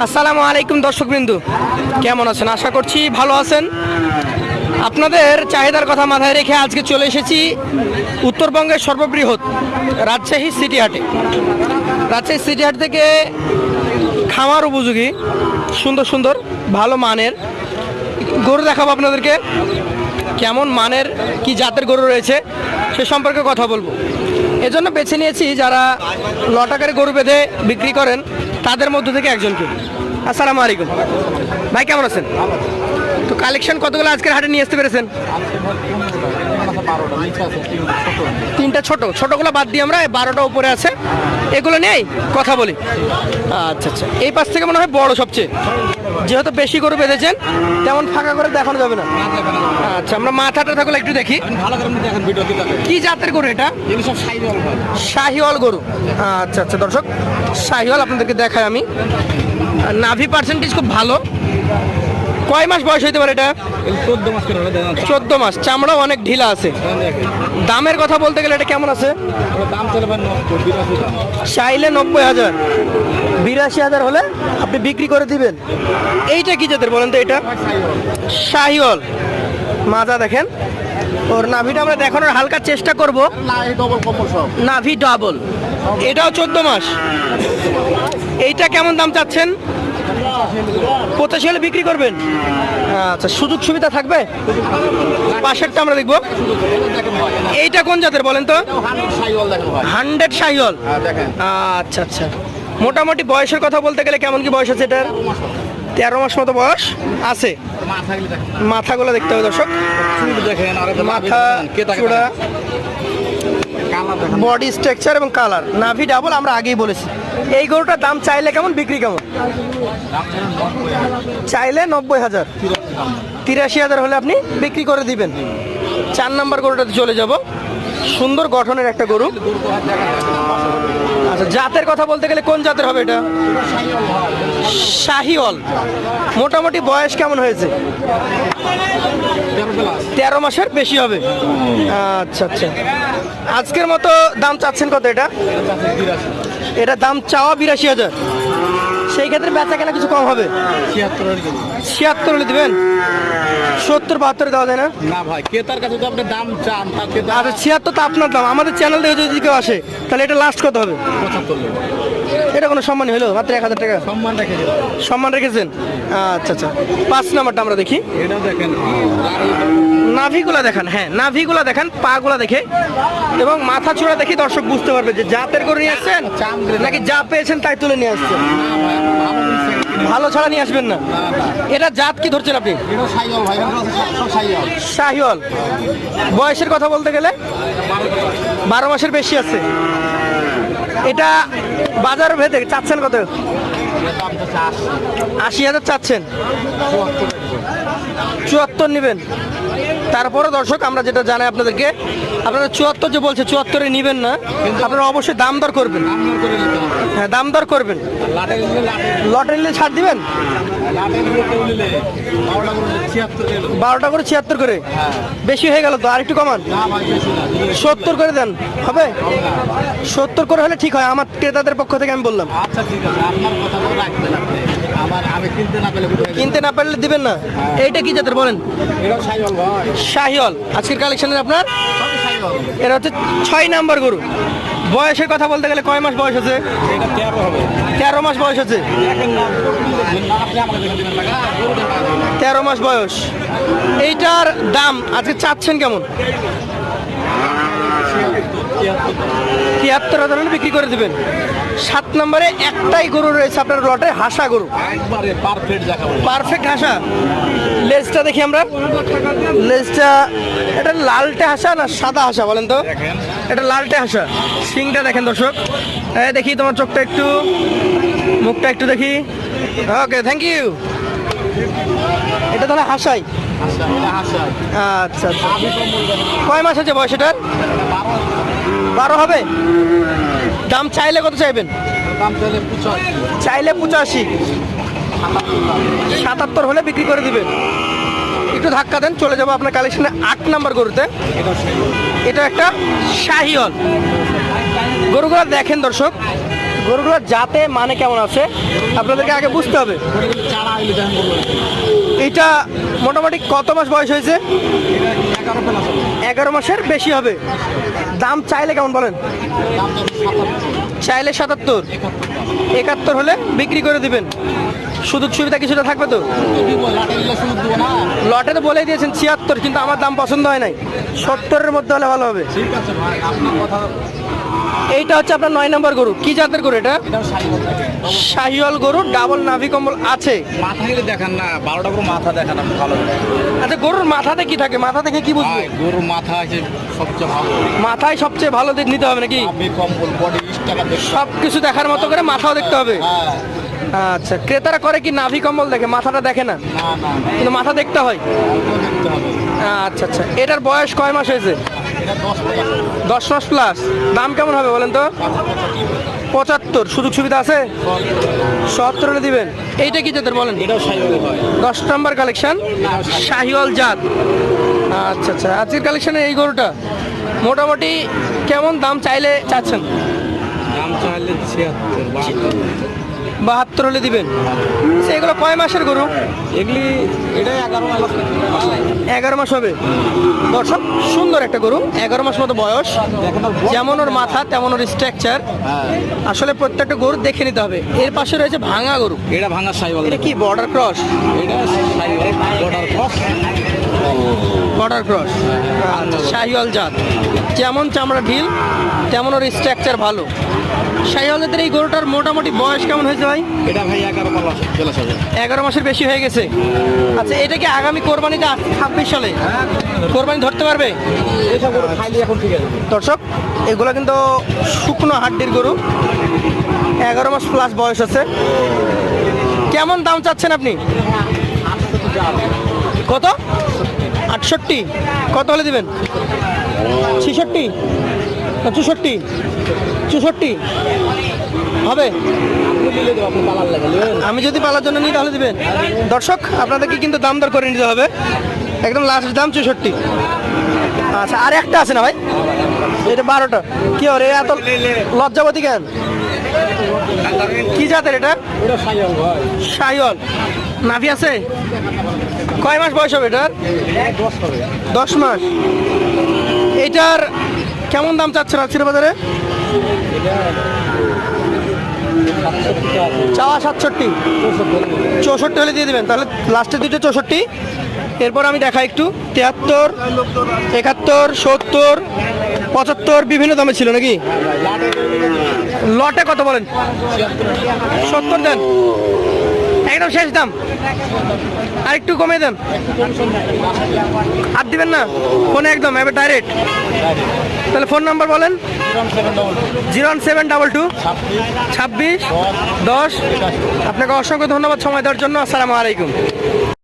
আসসালামু আলাইকুম দর্শকবৃন্দু। কেমন আছেন? আশা করছি ভালো আছেন। আপনাদের চাহিদার কথা মাথায় রেখে আজকে চলে এসেছি উত্তরবঙ্গের সর্ববৃহৎ রাজশাহী সিটি হাটে। রাজশাহী সিটি হাট থেকে খামার উপযোগী, সুন্দর সুন্দর, ভালো মানের গরু দেখাবো আপনাদেরকে। কেমন মানের, কি জাতের গরু রয়েছে সে সম্পর্কে কথা বলব। এজন্য বেছে নিয়েছি যারা লটাকারে গরু বেঁধে বিক্রি করেন তাদের মধ্য থেকে একজনকে। আসসালামু আলাইকুম। ভাই, কেমন আছেন? তো কালেকশন কতগুলো আজকের হাটে নিয়ে আসতে পেরেছেন? তিনটা ছোট। ছোটগুলো বাদ দিয়ে আমরা বারোটা উপরে আছে। এগুলো নেই কথা বলি। আচ্ছা আচ্ছা। এই পাশ থেকে মনে হয় বড় সবচেয়ে। যেহেতু বেশি করে বেঁধেছেন তেমন ফাঁকা করে দেখানো যাবে না। আচ্ছা আমরা মাথাটা থাকলে একটু দেখি। কি জাতের গরু এটা? শাহিওয়াল গরু। আচ্ছা আচ্ছা দর্শক শাহিওয়াল আপনাদেরকে দেখাই আমি। নাভি পার্সেন্টেজ খুব ভালো। কয় মাস বয়স হইতে পারে এটা? চোদ্দ মাস করে চোদ্দ মাস। চামড়াও অনেক ঢিলা আছে। দামের কথা বলতে গেলে এটা কেমন আছে? চাইলে নব্বই হাজার। বিরাশি হাজার হলে আপনি বিক্রি করে দিবেন। এইটা কি জাতের বলেন তো এটা? শাহিওল মাজা দেখেন। ওর নাভিটা আমরা দেখানোর হালকা চেষ্টা করব। নাভি ডাবল এটাও চোদ্দ মাস। এইটা কেমন দাম চাচ্ছেন? পঁচাশি হলে বিক্রি করবেন? আচ্ছা সুযোগ সুবিধা থাকবে? পাশেরটা আমরা দেখব। এইটা কোন জাতের বলেন তো? হান্ড্রেড দেখেন আচ্ছা আচ্ছা। মোটামুটি বয়সের কথা বলতে গেলে কেমন কি বয়স আছে এটার? তেরো মাস মতো বয়স আছে। মাথা গেলে দেখেন মাথাগুলো দেখতে হবে দর্শক। মাথা চূড়া। বডি স্ট্রাকচার এবং কালার। নাভি ডাবল আমরা আগেই বলেছি। এই গরুটার দাম চাইলে কেমন বিক্রি কেমন? চাইলে নব্বই হাজার। তিরাশি হাজার হলে আপনি বিক্রি করে দিবেন। চার নাম্বার গরুটাতে চলে যাব। সুন্দর গঠনের একটা গরু। আচ্ছা জাতের কথা বলতে গেলে কোন জাতের হবে এটা? শাহিওয়াল। মোটামুটি বয়স কেমন হয়েছে? তেরো মাসের বেশি হবে। আচ্ছা আচ্ছা। আজকের মতো দাম চাচ্ছেন কত এটা? এটা দাম চাওয়া বিরাশি হাজার। সেই ক্ষেত্রে বেচা কেনা কিছু কম হবে? ছিয়াত্তর হলে দেবেন। সত্তর বাহাত্তর দেওয়া যায় না? না ভাই ক্রেতার কাছে তো আপনি দাম চান আচ্ছা ছিয়াত্তর তো আপনার দাম। আমাদের চ্যানেল থেকে যদি কেউ আসে তাহলে এটা লাস্ট কত হবে? পঁচাত্তর। এটা কোনো সম্মানই হলো? মাত্র এক হাজার টাকা। সম্মান রেখে দিলাম। সম্মান রেখেছেন? আচ্ছা আচ্ছা। পাঁচ নাম্বারটা আমরা দেখি। এটাও দেখেন নাভিগুলা দেখান হ্যাঁ নাভিগুলা দেখান পাগুলা দেখে। এবং মাথা চূড়া দেখে দর্শক বুঝতে পারবে যে জাতের করে নিয়ে আসছেন নাকি যা পেয়েছেন তাই তুলে নিয়ে আসছেন? ভালো ছাড়া নিয়ে আসবেন না? এটা জাত কি ধরছেন আপনি? শাহিওয়াল বয়সের কথা বলতে গেলে? বারো মাসের বেশি আছে। এটা বাজার ভেদে চাচ্ছেন কত? আশি হাজার চাচ্ছেন। চুয়াত্তর নেবেন। তারপরে দর্শক আমরা যেটা জানাই আপনাদেরকে আপনারা চুয়াত্তর যে বলছে চুয়াত্তরে নেবেন না আপনারা অবশ্যই দাম দর করবেন। হ্যাঁ দাম দর করবেন। লাটে নিলে লটারি নিলে ছাড় দিবেন? বারোটা করে ছিয়াত্তর করে? হ্যাঁ বেশি হয়ে গেল তো আর একটু কমান। সত্তর করে দেন হবে? সত্তর করে হলে ঠিক হয় আমার ক্রেতাদের পক্ষ থেকে আমি বললাম। আচ্ছা কিনতে না কিনতে না পারলে দিবেন না। এইটা কি জাতের বলেন? শাহিওয়াল আজকের কালেকশনের আপনার? এটা হচ্ছে ছয় নাম্বার গরু। বয়সের কথা বলতে গেলে কয় মাস বয়স আছে? তেরো মাস বয়স আছে। তেরো মাস বয়স। এইটার দাম আজকে চাচ্ছেন কেমন? তিয়াত্তর হাজার হলে বিক্রি করে দিবেন? সাত নম্বরে একটাই গরু রয়েছে আপনার লটে হাসা গরু। পারফেক্ট হাসা। লেজটা দেখি আমরা। লেজটা এটা লালটে হাসা না সাদা হাসা বলেন তো? এটা লালটে হাসা। সিংটা দেখেন দর্শক। দেখি তোমার চোখটা একটু মুখটা একটু দেখি। ওকে থ্যাংক ইউ এটা তাহলে হাসাই? আচ্ছা আচ্ছা। কয় মাস আছে বয়স এটার? বারো হবে? দাম চাইলে কত চাইবেন? দাম চাইলে পঁচাশি। সাতাত্তর হলে বিক্রি করে দিবেন। একটু ধাক্কা দেন চলে যাব আপনার কালেকশনে আট নাম্বার গরুতে। এটা এটা একটা শাহিওল গরুগুলো দেখেন দর্শক গরুগুলো যাতে মানে কেমন আছে আপনাদেরকে আগে বুঝতে হবে। চারা মোটামুটি কত মাস বয়স হয়েছে? এগারো মাসের বেশি হবে। দাম চাইলে কেমন বলেন? চাইলে সাতাত্তর। একাত্তর হলে বিক্রি করে দিবেন। সুযোগ সুবিধা কিছুটা থাকবে তো? লাটে তো বলেই দিয়েছেন ছিয়াত্তর, কিন্তু আমার দাম পছন্দ হয় নাই। সত্তরের মধ্যে হলে ভালো হবে। এইটা হচ্ছে আপনার নয় নম্বর গরু। কি জাতের গরু এটা? শাহিওয়াল গরু। ডাবল নাভি কম্বল আছে। মাথা গেলে দেখান না বারোটা করে মাথা দেখান ভালো আচ্ছা গরুর মাথাতে কি থাকে? মাথা থেকে কি বুঝব? গরুর মাথা আছে সবচেয়ে ভালো। মাথায় সবচেয়ে ভালো দিক নিতে হবে নাকি? কম্বল বডি সব কিছু দেখার মতো করে মাথাও দেখতে হবে? হ্যাঁ। আচ্ছা ক্রেতারা করে কি নাভি কম্বল দেখে? মাথাটা দেখে না? কিন্তু মাথা দেখতে হয়? আচ্ছা আচ্ছা। এটার বয়স কয় মাস হয়েছে? দশ মাস প্লাস দাম কেমন হবে বলেন তো? পঁচাত্তর সুযোগ সুবিধা আছে? সত্তর দিবেন। এইটা কি জাতের বলেন? দশ নম্বর কালেকশন শাহিওয়াল জাত। আচ্ছা আচ্ছা। আজকের কালেকশনে এই গরুটা। মোটামুটি কেমন দাম চাইলে চাচ্ছেন? দাম চাইলে ছিয়াত্তর বাহাত্তর হলে দিবেন। এগুলো কয় মাসের গরু? এগুলি এটাই এগারো মাস এগারো মাস হবে। দর্শক সুন্দর একটা গরু এগারো মাস মতো বয়স। যেমন ওর মাথা তেমন ওর স্ট্রাকচার হ্যাঁ। আসলে প্রত্যেকটা গরু দেখে নিতে হবে। এর পাশে রয়েছে ভাঙা গরু। এটা ভাঙা সাই বলে এটা কি বর্ডার ক্রস এটা border cross border cross. Sahiwal জাত। যেমন চামড়া ঢিল তেমন ওর স্ট্রাকচার ভালো। শাহিওয়ালের এই গরুটার মোটামুটি বয়স কেমন হয়েছে ভাই? এটা ভাই এগারো এগারো মাসের বেশি হয়ে গেছে। আচ্ছা এটা কি আগামী কোরবানিতে ছাব্বিশ সালে কোরবানি ধরতে পারবে? দর্শক এগুলো কিন্তু শুকনো হাড্ডির গরু। এগারো মাস প্লাস বয়স আছে। কেমন দাম চাচ্ছেন আপনি? কত? আটষট্টি। কত হলে দেবেন? ছিষট্টি। চৌষট্টি। চৌষট্টি। হবে? আমি যদি পালার জন্য নিই তাহলে দিবেন। দর্শক, আপনাদেরকে কিন্তু দাম দর করে নিতে হবে। একদম লাস্ট দাম চৌষট্টি। আচ্ছা আর একটা আছে না ভাই? এটা বারোটা। কি ওরে এত লজ্জাবতী কেন? কি জাতের এটা? হবে নাভি আছে? কয় মাস বয়স হবে এটার? দশ মাস। এইটার কেমন দাম চাচ্ছেন আজকের বাজারে? চাওয়া সাতষট্টি। চৌষট্টি হলে দিয়ে দেবেন, তাহলে লাস্টের দুটো চৌষট্টি। এরপর আমি দেখাই একটু, তিয়াত্তর, একাত্তর, সত্তর, পঁচাত্তর, বিভিন্ন দামে ছিল নাকি? লটে কত বলেন? সত্তর দেন। একদম শেষ দাম। আর একটু কমে দেন। আর দিবেন না? ফোনে একদম, এবার ডাইরেক্ট তাহলে ফোন নাম্বার বলেন। Zero one seven double two. ছাব্বিশ, দশ। আপনাকে অসংখ্য ধন্যবাদ সময় দেওয়ার জন্য। আসসালামু আলাইকুম।